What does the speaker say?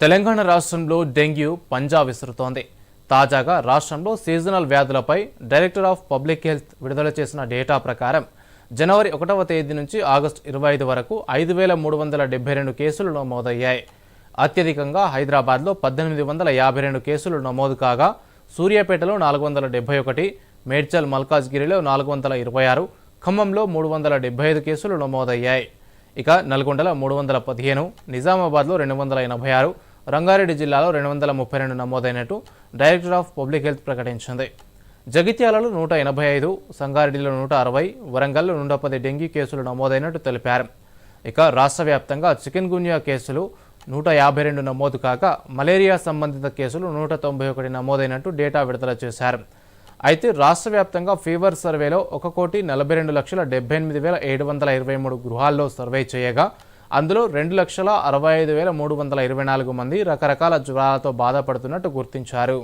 తెలంగాణ రాష్ట్రంలో డెంగ్యూ పంజా విసురుతోంది. తాజాగా రాష్ట్రంలో సీజనల్ వ్యాధులపై డైరెక్టర్ ఆఫ్ పబ్లిక్ హెల్త్ విడుదల చేసిన డేటా ప్రకారం జనవరి ఒకటవ తేదీ నుంచి ఆగస్టు ఇరవై ఐదు వరకు ఐదు వేల మూడు వందల డెబ్బై రెండు కేసులు నమోదయ్యాయి. అత్యధికంగా హైదరాబాద్లో పద్దెనిమిది వందల యాభై రెండు కేసులు నమోదు కాగా సూర్యాపేటలో నాలుగు వందల డెబ్బై ఒకటి మేడ్చల్ మల్కాజ్గిరిలో నాలుగు వందల ఇరవై ఆరు ఖమ్మంలో మూడు వందల డెబ్బై ఐదు కేసులు నమోదయ్యాయి. ఇక నల్గొండలో మూడు వందల పదిహేను నిజామాబాద్లో రెండు వందల ఎనభై ఆరు రంగారెడ్డి జిల్లాలో రెండు వందల ముప్పై రెండు నమోదైనట్టు డైరెక్టర్ ఆఫ్ పబ్లిక్ హెల్త్ ప్రకటించింది. జగిత్యాలలో నూట ఎనభై ఐదు సంగారెడ్డిలో నూట అరవై వరంగల్లో నూట పది డెంగీ కేసులు నమోదైనట్టు తెలిపారు. ఇక రాష్ట్ర వ్యాప్తంగా చికెన్ గున్యా కేసులు నూట యాభై రెండు నమోదు కాక మలేరియా సంబంధిత కేసులు నూట తొంభై ఒకటి నమోదైనట్టు డేటా విడుదల చేశారు. అయితే రాష్ట్ర వ్యాప్తంగా ఫీవర్ సర్వేలో ఒక కోటి నలభై రెండు లక్షల డెబ్బై ఎనిమిది వేల ఏడు వందల ఇరవై మూడు గృహాల్లో సర్వే చేయగా అందులో రెండు లక్షల అరవై ఐదు వేల మూడు వందల ఇరవై నాలుగు మంది రకరకాల జ్వరాలతో బాధపడుతున్నట్టు గుర్తించారు.